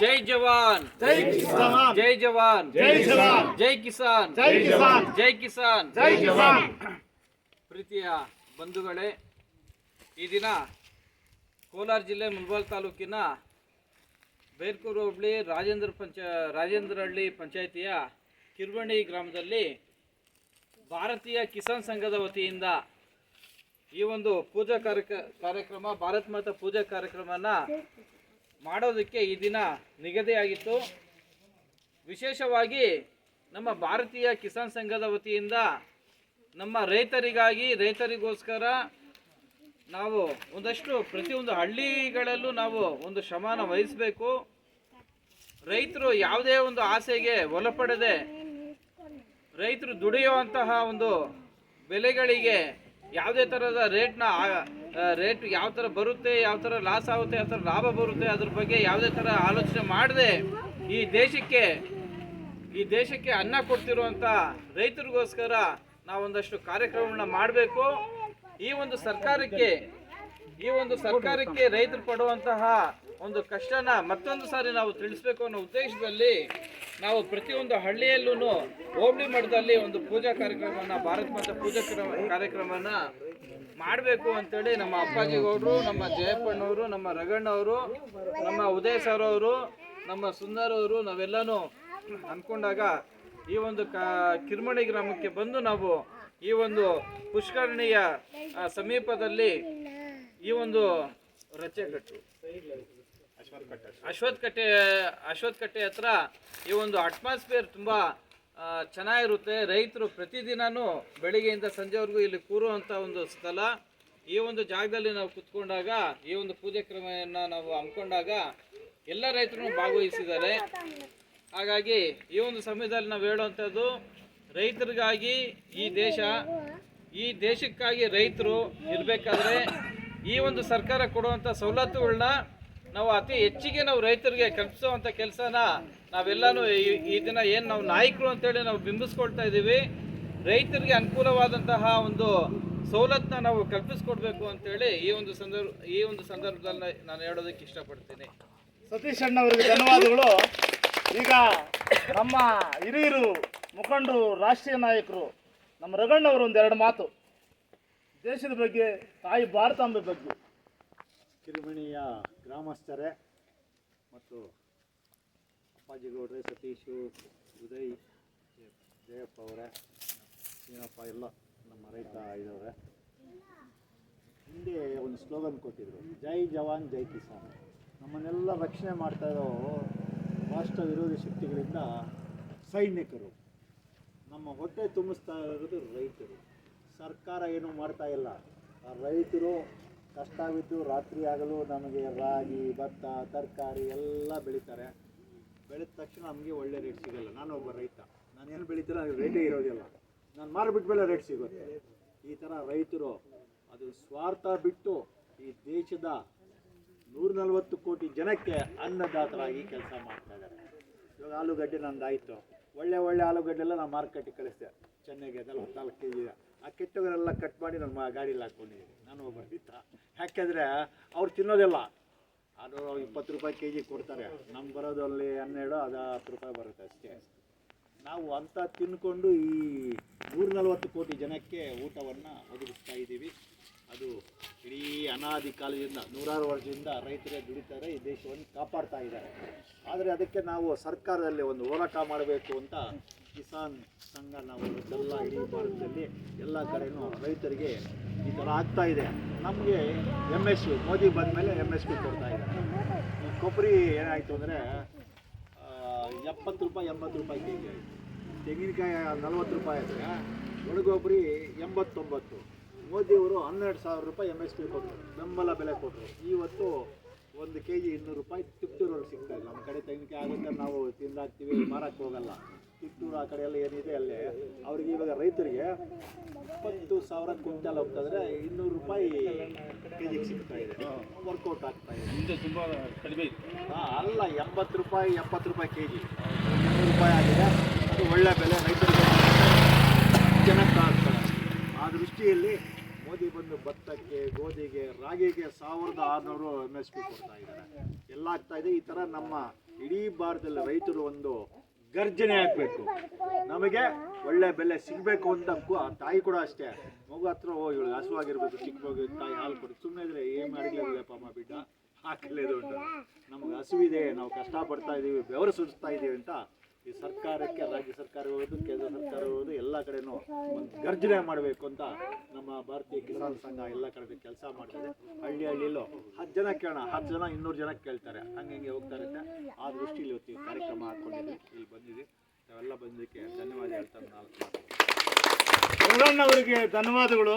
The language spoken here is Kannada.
ಜೈ ಜವಾನ್. ಜೈ ಕಿಸಾನ್. ಜೈ ಜವಾನ್. ಜೈ ಜವಾನ್ ಜೈ ಕಿಸಾನ್. ಜೈ ಕಿಸಾನ್. ಜೈ ಕಿಸಾನ್. ಜೈ ಜವಾನ್ ಪ್ರೀತಿಯ ಬಂಧುಗಳೇ ಈ ದಿನ ಕೋಲಾರ ಜಿಲ್ಲೆ ಮುಲ್ಬಾಲ್ ತಾಲೂಕಿನ ಬೇರ್ಕೂರು ಹೋಬಳಿ ರಾಜೇಂದ್ರ ಪಂಚ ರಾಜೇಂದ್ರಹಳ್ಳಿ ಪಂಚಾಯಿತಿಯ ಕಿರ್ವಣಿ ಗ್ರಾಮದಲ್ಲಿ ಭಾರತೀಯ ಕಿಸಾನ್ ಸಂಘದ ವತಿಯಿಂದ ಈ ಒಂದು ಪೂಜಾ ಕಾರ್ಯಕ ಕಾರ್ಯಕ್ರಮ ಭಾರತ್ ಮಾತಾ ಪೂಜಾ ಕಾರ್ಯಕ್ರಮನ ಮಾಡೋದಕ್ಕೆ ಈ ದಿನ ನಿಗದಿಯಾಗಿತ್ತು. ವಿಶೇಷವಾಗಿ ನಮ್ಮ ಭಾರತೀಯ ಕಿಸಾನ್ ಸಂಘದ ವತಿಯಿಂದ ನಮ್ಮ ರೈತರಿಗಾಗಿ, ರೈತರಿಗೋಸ್ಕರ ನಾವು ಒಂದಷ್ಟು ಪ್ರತಿಯೊಂದು ಹಳ್ಳಿಗಳಲ್ಲೂ ನಾವು ಒಂದು ಶ್ರಮಾನ ವಹಿಸಬೇಕು. ರೈತರು ಯಾವುದೇ ಒಂದು ಆಸೆಗೆ ಒಲಪಡದೆ ರೈತರು ದುಡಿಯುವಂತಹ ಒಂದು ಬೆಲೆಗಳಿಗೆ ಯಾವುದೇ ಥರದ ರೇಟ್ನ ರೇಟ್ ಯಾವ ಥರ ಬರುತ್ತೆ, ಯಾವ ಥರ ಲಾಸ್ ಆಗುತ್ತೆ, ಯಾವ ಥರ ಲಾಭ ಬರುತ್ತೆ, ಅದ್ರ ಬಗ್ಗೆ ಯಾವುದೇ ಥರ ಆಲೋಚನೆ ಮಾಡದೆ ಈ ದೇಶಕ್ಕೆ ಈ ದೇಶಕ್ಕೆ ಅನ್ನ ಕೊಡ್ತಿರುವಂಥ ರೈತರಿಗೋಸ್ಕರ ನಾವೊಂದಷ್ಟು ಕಾರ್ಯಕ್ರಮಗಳನ್ನ ಮಾಡಬೇಕು. ಈ ಒಂದು ಸರ್ಕಾರಕ್ಕೆ, ಈ ಒಂದು ಸರ್ಕಾರಕ್ಕೆ ರೈತರು ಪಡುವಂತಹ ಒಂದು ಕಷ್ಟನ ಮತ್ತೊಂದು ಸಾರಿ ನಾವು ತಿಳಿಸ್ಬೇಕು ಅನ್ನೋ ಉದ್ದೇಶದಲ್ಲಿ ನಾವು ಪ್ರತಿಯೊಂದು ಹಳ್ಳಿಯಲ್ಲೂ ಹೋಬಳಿ ಮಠದಲ್ಲಿ ಒಂದು ಪೂಜಾ ಕಾರ್ಯಕ್ರಮವನ್ನು, ಭಾರತ ಮಾತಾ ಪೂಜಾ ಕಾರ್ಯಕ್ರಮವನ್ನು ಕಾರ್ಯಕ್ರಮನ ಮಾಡಬೇಕು ಅಂತೇಳಿ ನಮ್ಮ ಅಪ್ಪಾಜಿ ಗೌಡ್ರು, ನಮ್ಮ ಜಯಪ್ಪಣ್ಣವರು ನಮ್ಮ ರಗಣ್ಣವರು, ನಮ್ಮ ಉದಯ ಸರ್ ಅವರು, ನಮ್ಮ ಸುಂದರ್ ಅವರು, ನಾವೆಲ್ಲನೂ ಅನ್ಕೊಂಡಾಗ ಈ ಒಂದು ಕ, ಕಿರ್ಮಣಿ ಗ್ರಾಮಕ್ಕೆ ಬಂದು ನಾವು ಈ ಒಂದು ಪುಷ್ಕರಣಿಯ ಸಮೀಪದಲ್ಲಿ ಈ ಒಂದು ರಚೆಕಟ್ಟು. ಅಶ್ವತ್ ಕಟ್ಟೆ ಅಶ್ವತ್ ಕಟ್ಟೆ ಹತ್ರ ಈ ಒಂದು ಅಟ್ಮಾಸ್ಫಿಯರ್ ತುಂಬ ಚೆನ್ನಾಗಿರುತ್ತೆ. ರೈತರು ಪ್ರತಿದಿನನೂ ಬೆಳಿಗ್ಗೆಯಿಂದ ಸಂಜೆವರೆಗೂ ಇಲ್ಲಿ ಕೂರುವಂಥ ಒಂದು ಸ್ಥಳ. ಈ ಒಂದು ಜಾಗದಲ್ಲಿ ನಾವು ಕುತ್ಕೊಂಡಾಗ, ಈ ಒಂದು ಪೂಜೆ ಕ್ರಮವನ್ನು ನಾವು ಹಮ್ಮಿಕೊಂಡಾಗ ಎಲ್ಲ ರೈತರು ಭಾಗವಹಿಸಿದ್ದಾರೆ. ಹಾಗಾಗಿ ಈ ಒಂದು ಸಮಯದಲ್ಲಿ ನಾವು ಹೇಳುವಂಥದ್ದು, ರೈತರಿಗಾಗಿ ಈ ದೇಶ, ಈ ದೇಶಕ್ಕಾಗಿ ರೈತರು ಇರಬೇಕಾದ್ರೆ ಈ ಒಂದು ಸರ್ಕಾರ ಕೊಡುವಂಥ ಸವಲತ್ತುಗಳನ್ನ ನಾವು ಅತಿ ಹೆಚ್ಚಿಗೆ ನಾವು ರೈತರಿಗೆ ಕಲ್ಪಿಸುವಂಥ ಕೆಲಸನ ನಾವೆಲ್ಲನೂ ಈ- ಈ ದಿನ ಏನು ನಾವು ನಾಯಕರು ಅಂತೇಳಿ ನಾವು ಬಿಂಬಿಸ್ಕೊಳ್ತಾ ಇದ್ದೀವಿ. ರೈತರಿಗೆ ಅನುಕೂಲವಾದಂತಹ ಒಂದು ಸವಲತ್ತನ್ನ ನಾವು ಕಲ್ಪಿಸ್ಕೊಡ್ಬೇಕು ಅಂತೇಳಿ ಈ ಒಂದು ಸಂದರ್ಭ ಈ ಒಂದು ಸಂದರ್ಭದಲ್ಲಿ ನಾನು ಹೇಳೋದಕ್ಕೆ ಇಷ್ಟಪಡ್ತೀನಿ. ಸತೀಶ್ ಅಣ್ಣವರಿಗೆ ಧನ್ಯವಾದಗಳು. ಈಗ ನಮ್ಮ ಹಿರಿಯರು ಮುಖಂಡರು ರಾಷ್ಟ್ರೀಯ ನಾಯಕರು ನಮ್ಮ ರಗಣ್ಣವರು ಒಂದೆರಡು ಮಾತು. ದೇಶದ ಬಗ್ಗೆ ತಾಯಿ ಭಾರತಾಂಬೆ ಬಗ್ಗೆ. ಕಿರುಮಣಿಯ ಗ್ರಾಮಸ್ಥರೇ ಮತ್ತು ಅಪ್ಪಾಜಿಗೌಡ್ರೆ, ಸತೀಶು, ಉದಯ್, ಜಯಪ್ಪ ಅವರೇ, ಏನಪ್ಪ, ಎಲ್ಲ ನಮ್ಮ ರೈತ ಇದ್ದವ್ರೆ ಹಿಂದೆ ಒಂದು ಸ್ಲೋಗನ್ ಕೊಟ್ಟಿದ್ರು, ಜೈ ಜವಾನ್, ಜೈ ಕಿಸಾನ್ ನಮ್ಮನ್ನೆಲ್ಲ ರಕ್ಷಣೆ ಮಾಡ್ತಾ ಇರೋ ರಾಷ್ಟ್ರ ವಿರೋಧಿ ಶಕ್ತಿಗಳಿಂದ ಸೈನಿಕರು. ನಮ್ಮ ಹೊಟ್ಟೆ ತುಂಬಿಸ್ತಾ ಇರೋದು ರೈತರು. ಸರ್ಕಾರ ಏನು ಮಾಡ್ತಾ ಇಲ್ಲ. ರೈತರು ಕಷ್ಟ ಆಗಿದ್ದು ರಾತ್ರಿ ಆಗಲು ನಮಗೆ ರಾಗಿ, ಭತ್ತ, ತರಕಾರಿ ಎಲ್ಲ ಬೆಳೀತಾರೆ. ಬೆಳೆದ ತಕ್ಷಣ ನಮಗೆ ಒಳ್ಳೆ ರೇಟ್ ಸಿಗಲ್ಲ. ನಾನು ಒಬ್ಬ ರೈತ. ನಾನು ಏನು ಬೆಳೀತೀರ ರೇಟೇ ಇರೋದಿಲ್ಲ. ನಾನು ಮಾರ್ಬಿಟ್ಟ ಮೇಲೆ ರೇಟ್ ಸಿಗುತ್ತೆ. ಈ ಥರ ರೈತರು ಅದು ಸ್ವಾರ್ಥ ಬಿಟ್ಟು ಈ ದೇಶದ ನೂರ ನಲವತ್ತು ಕೋಟಿ ಜನಕ್ಕೆ ಅನ್ನದಾತರಾಗಿ ಕೆಲಸ ಮಾಡ್ತಾ ಇದ್ದಾರೆ. ಇವಾಗ ಆಲೂಗಡ್ಡೆ ನಂದಾಯಿತು. ಒಳ್ಳೆ ಒಳ್ಳೆ ಆಲೂಗಡ್ಡೆ ಎಲ್ಲ ನಾನು ಮಾರ್ಕೆಟಿಗೆ ಕಳಿಸ್ದೆ. ಚೆನ್ನಾಗಿ ನಲ್ವತ್ನಾಲ್ಕು ಕೆ ಜಿ ಆ ಕೆಟ್ಟವರೆಲ್ಲ ಕಟ್ ಮಾಡಿ ನನ್ನ ಗಾಡೀಲಿ ಹಾಕ್ಕೊಂಡಿದ್ದೀನಿ. ನಾನು ಒಬ್ಬ ರೈತ ಯಾಕೆಂದರೆ ಅವ್ರು ತಿನ್ನೋದಿಲ್ಲ. ಅದು ಇಪ್ಪತ್ತು ರೂಪಾಯಿ ಕೆ ಜಿ ಕೊಡ್ತಾರೆ. ನಮ್ಗೆ ಬರೋದು ಅಲ್ಲಿ ಹನ್ನೆರಡು, ಅದು ಹತ್ತು ರೂಪಾಯಿ ಬರುತ್ತೆ ಅಷ್ಟೇ. ನಾವು ಅಂತ ತಿನ್ಕೊಂಡು ಈ ನೂರ ನಲ್ವತ್ತು ಕೋಟಿ ಜನಕ್ಕೆ ಊಟವನ್ನು ಒದಗಿಸ್ತಾ ಇದ್ದೀವಿ. ಅನಾದಿ ಕಾಲದಿಂದ ನೂರಾರು ವರ್ಷದಿಂದ ರೈತರೇ ದುಡಿತಾರೆ, ಈ ದೇಶವನ್ನು ಕಾಪಾಡ್ತಾ ಇದ್ದಾರೆ. ಆದರೆ ಅದಕ್ಕೆ ನಾವು ಸರ್ಕಾರದಲ್ಲಿ ಒಂದು ಹೋರಾಟ ಮಾಡಬೇಕು ಅಂತ ಕಿಸಾನ್ ಸಂಘ ನಾವು ಎಲ್ಲ ಇಡೀ ಭಾರತದಲ್ಲಿ ಎಲ್ಲ ಕಡೆಯೂ ರೈತರಿಗೆ ಈ ಥರ ಆಗ್ತಾ ಇದೆ. ನಮಗೆ ಎಂ ಎಸ್ ಮೋದಿ ಬಂದ ಮೇಲೆ ಎಂ ಎಸ್ ಪಿ ಕೊಡ್ತಾ ಇದ್ದಾರೆ. ಈ ಕೊಬ್ಬರಿ ಏನಾಯಿತು ಅಂದರೆ ಎಪ್ಪತ್ತು ರೂಪಾಯಿ, ಎಂಬತ್ತು ರೂಪಾಯಿ ಕೆ ಜಿ ಆಯಿತು. ತೆಂಗಿನಕಾಯಿ ನಲ್ವತ್ತು ರೂಪಾಯಿ ಆದರೆ ಒಣಗೊಬ್ಬರಿ ಎಂಬತ್ತೊಂಬತ್ತು. ಮೋದಿಯವರು ಹನ್ನೆರಡು ಸಾವಿರ ರೂಪಾಯಿ ಎಂ ಎಸ್ ಪಿ ಕೊಟ್ಟರು. ಬೆಂಬಲ ಬೆಲೆ ಕೊಟ್ಟರು. ಇವತ್ತು ಒಂದು ಕೆ ಜಿ ಇನ್ನೂರು ರೂಪಾಯಿ ತಿಪ್ಟೂರಲ್ಲಿ ಸಿಗ್ತಾ ಇಲ್ಲ ನಮ್ಮ ಕಡೆ ತೆಂಗಿನಕಾಯಿ ಆಗುತ್ತೆ ನಾವು ತಿಂದಾಕ್ತೀವಿ ಮಾರಕ್ಕೆ ಹೋಗಲ್ಲ. ತಿಪ್ಟೂರು ಆ ಕಡೆ ಎಲ್ಲ ಏನಿದೆ ಅಲ್ಲೇ ಅವ್ರಿಗೆ ಇವಾಗ ರೈತರಿಗೆ ಇಪ್ಪತ್ತು ಸಾವಿರ ಕ್ವಿಂಟಲ್ ಹೋಗ್ತಾದ್ರೆ ಇನ್ನೂರು ರೂಪಾಯಿ ಕೆ ಜಿಗೆ ಸಿಗ್ತಾ ಇದೆ. ವರ್ಕೌಟ್ ಆಗ್ತಾ ಇದೆ. ಹಿಂದೆ ತುಂಬ ಕಡಿಮೆ ಇತ್ತು ಅಲ್ಲ ಎಂಬತ್ತು ರೂಪಾಯಿ ಎಪ್ಪತ್ತು ರೂಪಾಯಿ ಕೆ ಜಿ ಇನ್ನೂರು ರೂಪಾಯಿ ಆಗಿದೆ. ಅದು ಒಳ್ಳೆ ಬೆಲೆ ರೈತರಿಗೆ ಜನಕ್ಕೆ ಆ ದೃಷ್ಟಿಯಲ್ಲಿ ಮೋದಿ ಬಂದು ಭತ್ತಕ್ಕೆ ಗೋಧಿಗೆ, ರಾಗಿಗೆ ಸಾವಿರದ ಆರುನೂರು ಎಂ ಎಸ್ ಪಿ ಕೊಡ್ತಾ ಇದ್ದಾರೆ. ಎಲ್ಲ ಆಗ್ತಾ ಇದೆ. ಈ ಥರ ನಮ್ಮ ಇಡೀ ಭಾರತದಲ್ಲಿ ರೈತರು ಒಂದು ಗರ್ಜನೆ ಆಗಬೇಕು. ನಮಗೆ ಒಳ್ಳೆ ಬೆಲೆ ಸಿಗಬೇಕು ಅಂತ ಆ ತಾಯಿ ಕೂಡ ಅಷ್ಟೇ. ಮಗು ಹತ್ರ, ಓ ಇವಳು ಹಸುವಾಗಿರ್ಬೇಕು ಚಿಕ್ಕ ಹೋಗಿ ತಾಯಿ ಹಾಲು ಕೊಡಿ ಸುಮ್ಮನೆ ಇದ್ರೆ ಏನು ಮಾಡಿರ್ಲಿಲ್ಲಪ್ಪ ಅಮ್ಮ ಬಿಡ್ಡ. ಹಾಕಲೇದು ನಮಗೆ ಹಸುವಿದೆ. ನಾವು ಕಷ್ಟಪಡ್ತಾ ಇದ್ದೀವಿ ಬೆವರು ಸುರಿಸ್ತಾ ಇದ್ದೀವಿ ಅಂತ ಈ ಸರ್ಕಾರಕ್ಕೆ ರಾಜ್ಯ ಸರ್ಕಾರ ಹೋಗೋದು ಕೇಂದ್ರ ಸರ್ಕಾರ ಹೋಗೋದು ಎಲ್ಲ ಕಡೆನೂ ಒಂದು ಗರ್ಜನೆ ಮಾಡಬೇಕು ಅಂತ ನಮ್ಮ ಭಾರತೀಯ ಕಿಸಾನ್ ಸಂಘ ಎಲ್ಲ ಕಡೆ ಕೆಲಸ ಮಾಡ್ತಾರೆ. ಹಳ್ಳಿ ಹಳ್ಳಿಯಲ್ಲೂ ಹತ್ತು ಜನ ಕೇಳೋಣ, ಹತ್ತು ಜನ ಇನ್ನೂರು ಜನ ಕೇಳ್ತಾರೆ. ಹಂಗೆ ಹಿಂಗೆ ಹೋಗ್ತಾ ಇರುತ್ತೆ. ಆ ದೃಷ್ಟಿಲಿ ಇವತ್ತು ಈ ಕಾರ್ಯಕ್ರಮ ಹಾಕ್ಕೊಂಡಿದ್ವಿ ಇಲ್ಲಿ ಬಂದಿದೆ ನಾವೆಲ್ಲ ಬಂದಿದ್ದಕ್ಕೆ ಧನ್ಯವಾದ ಹೇಳ್ತಾರೆ ನಾಲ್ಕು ಮಾತು. ಅವರಿಗೆ ಧನ್ಯವಾದಗಳು.